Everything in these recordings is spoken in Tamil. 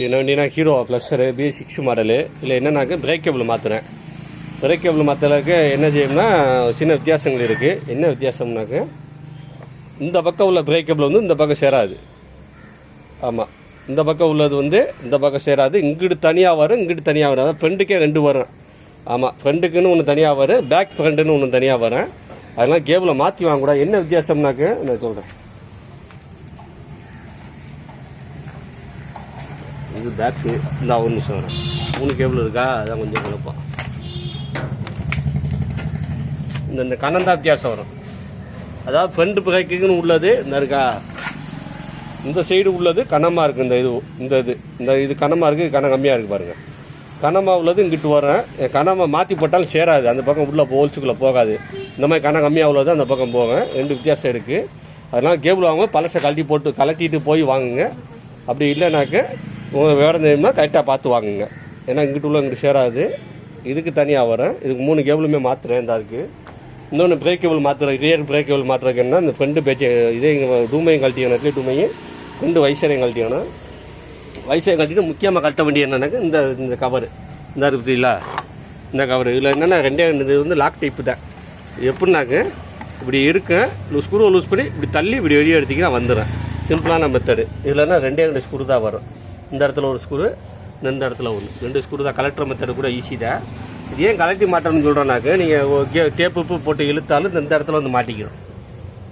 என்னன்னா Hero Pleasure P six model இல்லை என்னன்னாக்க பிரேக் கேபிள் மாற்றுறேன் பிரேக் கேபிள் மாற்றலுக்கு என்ன செய்யும்னா சின்ன வித்தியாசங்கள் இருக்குது என்ன வித்தியாசம்னாக்க இந்த பக்கம் உள்ள பிரேக் கேபிள் வந்து இந்த பக்கம் சேராது. ஆமாம் இந்த பக்கம் உள்ளது வந்து இந்த பக்கம் சேராது. இங்கிட்டு தனியாக வரும் இங்கிட்டு தனியாக வரும். ஃப்ரெண்டுக்கே ரெண்டு வரும். ஆமாம் ஃப்ரெண்டுக்குன்னு ஒன்று தனியாக வரும் பேக் ஃப்ரெண்டுன்னு ஒன்று தனியாக வரும். அதெல்லாம் கேபிளை மாற்றி வாங்கக்கூடாது. என்ன வித்தியாசம்னாக்க நான் சொல்கிறேன் இது பேக்கு இந்த ஒரு நிமிஷம் வரும். மூணு கேபிள் இருக்கா? அதான் கொஞ்சம் குழப்பம். இந்த இந்த கண்ணந்தா வித்தியாசம் வரும். அதாவது ஃப்ரண்ட் பிரேக்குன்னு உள்ளது இந்த இருக்கா? இந்த சைடு உள்ளது கனமாக இருக்குது இந்த இது இந்த இது இந்த இது கனமாக இருக்குது கனம் கம்மியாக இருக்குது பாருங்கள் கனமாக உள்ளது இங்கிட்டு வரேன் கனமாக மாற்றி போட்டாலும் சேராது. அந்த பக்கம் உள்ளே ஹோல்ஸுக்குள்ளே போகாது. இந்த மாதிரி கனம் கம்மியாக உள்ளது அந்த பக்கம் போவேன். ரெண்டு வித்தியாசம் இருக்குது அதனால் கேபிள் வாங்க பழசை கழட்டி போட்டு கலட்டிட்டு போய் வாங்குங்க. அப்படி இல்லைனாக்க உங்கள் விவரம் தெரியுமா கரெக்டாக பார்த்து வாங்குங்க. ஏன்னா இங்கிட்ட உள்ள இங்கிட்டு சேராது இதுக்கு தனியாக வரேன் இதுக்கு மூணு கேபிளுமே மாற்றுறேன் இந்த இருக்குது இன்னொன்று பிரேக் கேபிள் மாற்றுற ரியர் பிரேக் கேபிள் மாற்றுறதுக்குன்னா இந்த ஃப்ரெண்டு பேச்சு இதே இங்கே டூமையும் கழட்டிக்கணும் இட்லி டூமையும் ஃப்ரெண்டு வயசரையும் கழட்டிக்கணும். வைசரை கழட்டிட்டு முக்கியமாக கட்ட வேண்டிய என்னன்னாக்க இந்த இந்த கவர் இந்த இருக்குதுங்களா இந்த கவர் இதில் என்னென்னா ரெண்டே இது வந்து லாக் டைப்பு தான். எப்படின்னாக்க இப்படி இருக்கேன் ஸ்க்ரூவை லூஸ் பண்ணி இப்படி தள்ளி இப்படி வெளியே எடுத்திங்கன்னா வந்துடுறேன் சிம்பிளான மெத்தடு இதில் என்ன ரெண்டே ரெண்டு ஸ்க்ரூ தான் வரும். இந்த இடத்துல ஒரு ஸ்க்ரூ இந்த இடத்துல ஒன்று ரெண்டு ஸ்க்ரூ தான். கலெக்டர் மெத்தடு கூட ஈஸி தான். இது ஏன் கலெக்டி மாட்டோம்னு சொல்கிறோன்னாக்க நீங்கள் டேப்பு போட்டு இழுத்தாலும் இந்த இடத்துல வந்து மாட்டிக்கிறோம்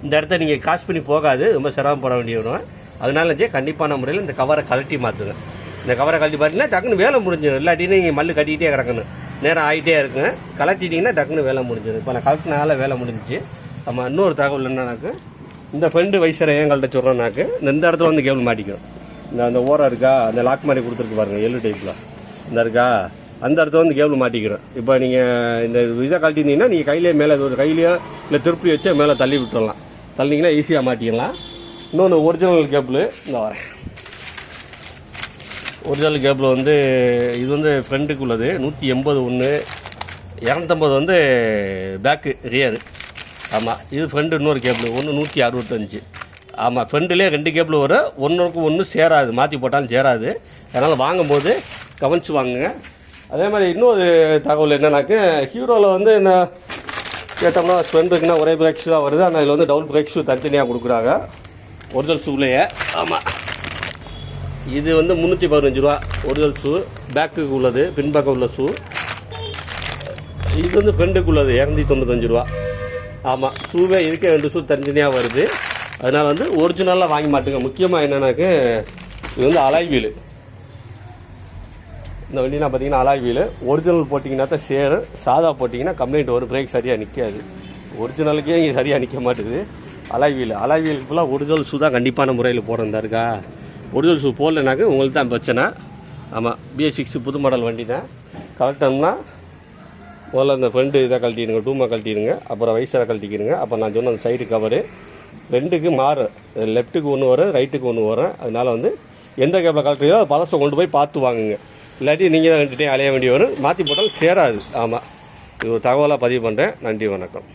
இந்த இடத்த நீங்கள் காசு பண்ணி போகாது. ரொம்ப சிரமப்பட வேண்டியவனும் அதனால ஜே கண்டிப்பான முறையில் இந்த கவரை கழட்டி மாற்றுங்க இந்த கவரை கழட்டி மாட்டினா டக்குன்னு வேலை முடிஞ்சிடும். இல்லாட்டினா நீங்கள் மல்லு கட்டிக்கிட்டே கிடக்கணும். நேரம் ஆகிட்டே இருக்குங்க கலட்டிட்டிங்கன்னா டக்குன்னு வேலை முடிஞ்சிடும். இப்போ நான் கலட்டினால வேலை முடிஞ்சிச்சு. ஆமாம் இன்னொரு தகவல் என்னன்னாக்கு இந்த ஃப்ரெண்டு வைசரை எங்கள்கிட்ட சொல்கிறோன்னாக்க இந்த இந்த இடத்துல வந்து கேபிள் மாட்டிக்கும் இந்த அந்த ஓரம் இருக்கா? அந்த லாக் மாதிரி கொடுத்துருக்கு பாருங்க எல்லு டைப்பில் இந்த இருக்கா? அந்த இடத்துல வந்து கேபிள் மாட்டிக்கிறோம் இப்போ நீங்கள் இந்த இதை கழட்டிருந்தீங்கன்னா நீங்கள் கையிலே மேலே ஒரு கையிலையோ இல்லை திருப்பி வச்சு மேலே தள்ளி விட்டுடலாம் தள்ளிங்கன்னா ஈஸியாக மாட்டிக்கலாம். இன்னொன்று ஒரிஜினல் கேபிள் இந்த வரேன். ஒரிஜினல் கேபிள் வந்து இது வந்து ஃப்ரண்ட்டுக்கு உள்ளது நூற்றி எண்பது ஒன்று இரநூத்தம்பது வந்து பேக்கு ரியரு ஆமாம் இது ஃப்ரெண்டு இன்னொரு கேபிள் ஒன்று நூற்றி அறுபத்தஞ்சு. ஆமாம் ஃப்ரண்ட்லேயே ரெண்டு கேபிள் வரும். ஒன்றுக்கு ஒன்று சேராது. மாற்றி போட்டாலும் சேராது. அதனால் வாங்கும்போது கவனித்து வாங்குங்க. அதே மாதிரி இன்னொரு தகவல் என்னன்னாக்க ஹீரோவில் வந்து என்ன கேட்டோம்னா ஸ்பெண்டுக்குன்னா ஒரே பிரேக் ஷூ தான் வருது. ஆனால் இதில் வந்து டபுள் பிரேக் ஷூ தனித்தனியாக கொடுக்குறாங்க. ஒரிஜினல் ஷூலேயே ஆமாம் இது வந்து முந்நூற்றி பதினஞ்சு ரூபா. ஒரிஜினல் ஷூ பேக்கு உள்ளது. பின்பக்கம் உள்ள ஷூ இது வந்து ஃப்ரெண்டுக்கு உள்ளது. இரநூத்தி தொண்ணூத்தஞ்சு ரூபா. ஆமாம் ஷூவே இதுக்கே ரெண்டு ஷூ தனித்தனியாக வருது. அதனால் வந்து ஒரிஜினலாக வாங்கி மாட்டுங்க. முக்கியமாக என்னென்னாக்கு இது வந்து அலாய் வீல் இந்த வண்டினா பார்த்தீங்கன்னா அலாய் வீல் ஒரிஜினல் போட்டிங்கன்னா தான் சேரும் சாதா போட்டிங்கன்னா கம்ப்ளைண்ட் வரும். பிரேக் சரியாக நிற்காது ஒரிஜினலுக்கே இங்கே சரியாக நிற்க மாட்டுது. அலாய் வீல் அலாய் வீலுக்கு ஃபுல்லாக ஒரிஜினல் ஷூ தான் கண்டிப்பான முறையில் போடுறதா இருக்கா? ஒரிஜினல் ஷூ போடலனாக்க உங்களுக்கு தான் பிரச்சனை. ஆமாம் பிஎஸ் சிக்ஸ் புது மாடல் வண்டி தான். கரெக்டம்னா முதல்ல அந்த ஃப்ரெண்டு இதை கழட்டிடுங்க டூமா கழட்டிடுங்க அப்புறம் வயசாக கழட்டிக்கிடுங்க. அப்புறம் நான் சொன்ன அந்த சைடு கவரு ரெண்டுக்கு மாறும் லெஃப்ட்டுக்கு ஒன்று வரும் ரைட்டுக்கு ஒன்று வரும். அதனால வந்து எந்த கேப்பில் கழட்டுறீங்களோ அது பழசை கொண்டு போய் பார்த்து வாங்குங்க. இல்லாட்டி நீங்கள் தான் கண்டிட்டே அலைய வேண்டிய வரும் மாற்றி போட்டாலும் சேராது. ஆமாம் இது ஒரு தகவலாக பதிவு பண்ணுறேன் நன்றி வணக்கம்.